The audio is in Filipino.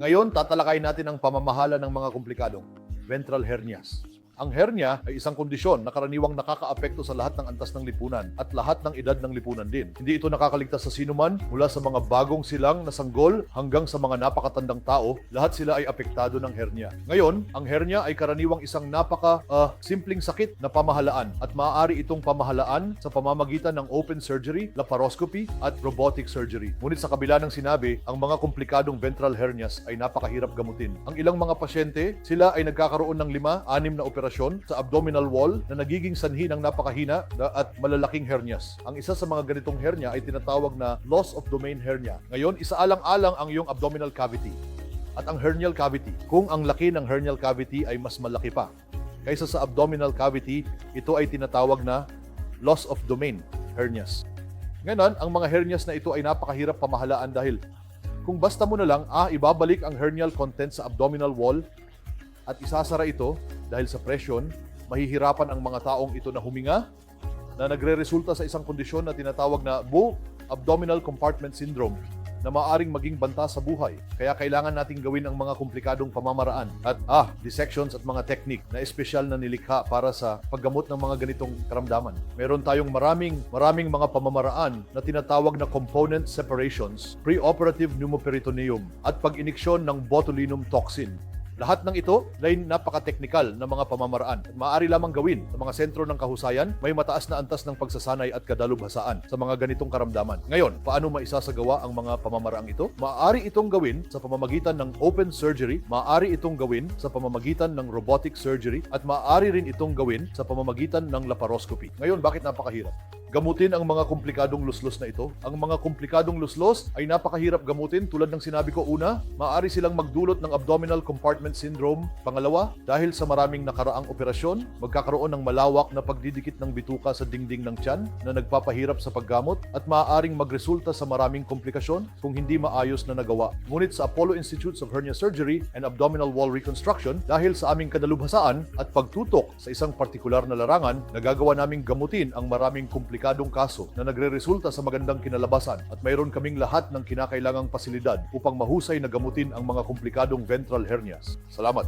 Ngayon, tatalakayin natin ang pamamahala ng mga komplikadong ventral hernias. Ang hernia ay isang kondisyon na karaniwang nakakaapekto sa lahat ng antas ng lipunan at lahat ng edad ng lipunan din. Hindi ito nakakaligtas sa sinuman mula sa mga bagong silang na sanggol hanggang sa mga napakatandang tao, lahat sila ay apektado ng hernia. Ngayon, ang hernia ay karaniwang isang napaka ah, simpleng sakit na pamahalaan at maaari itong pamahalaan sa pamamagitan ng open surgery, laparoscopy at robotic surgery. Ngunit sa kabila ng sinabi, ang mga komplikadong ventral hernias ay napakahirap gamutin. Ang ilang mga pasyente, sila ay nagkakaroon ng lima, anim na operasyon sa abdominal wall na nagiging sanhi ng napakahina na- at malalaking hernias. Ang isa sa mga ganitong hernia ay tinatawag na loss of domain hernia. Ngayon, isaalang-alang ang iyong abdominal cavity at ang hernial cavity. Kung ang laki ng hernial cavity ay mas malaki pa kaysa sa abdominal cavity, ito ay tinatawag na loss of domain hernias. Ngayon, ang mga hernias na ito ay napakahirap pamahalaan dahil kung basta mo na lang, ah, ibabalik ang hernial content sa abdominal wall at isasara ito dahil sa presyon, mahihirapan ang mga taong ito na huminga na nagre-resulta sa isang kondisyon na tinatawag na bull abdominal compartment syndrome na maaring maging banta sa buhay. Kaya kailangan nating gawin ang mga komplikadong pamamaraan at ah, dissections at mga technique na espesyal na nilikha para sa paggamot ng mga ganitong karamdaman. Meron tayong maraming maraming mga pamamaraan na tinatawag na component separations, preoperative pneumoperitoneum at pag-iniksyon ng botulinum toxin lahat ng ito ay napaka-technical na mga pamamaraan at maaari lamang gawin sa mga sentro ng kahusayan may mataas na antas ng pagsasanay at kadalubhasaan sa mga ganitong karamdaman. Ngayon, paano maisasagawa ang mga pamamaraang ito? Maaari itong gawin sa pamamagitan ng open surgery, maaari itong gawin sa pamamagitan ng robotic surgery at maaari rin itong gawin sa pamamagitan ng laparoscopy. Ngayon, bakit napakahirap? Gamutin ang mga komplikadong luslos na ito. Ang mga komplikadong luslos ay napakahirap gamutin tulad ng sinabi ko una, maaari silang magdulot ng abdominal compartment syndrome. Pangalawa, dahil sa maraming nakaraang operasyon, magkakaroon ng malawak na pagdidikit ng bituka sa dingding ng tiyan na nagpapahirap sa paggamot at maaaring magresulta sa maraming komplikasyon kung hindi maayos na nagawa. Ngunit sa Apollo Institutes of Hernia Surgery and Abdominal Wall Reconstruction, dahil sa aming kadalubhasaan at pagtutok sa isang partikular na larangan, nagagawa naming gamutin ang maraming komplikasyon komplikadong kaso na nagre-resulta sa magandang kinalabasan at mayroon kaming lahat ng kinakailangang pasilidad upang mahusay na gamutin ang mga komplikadong ventral hernias. Salamat!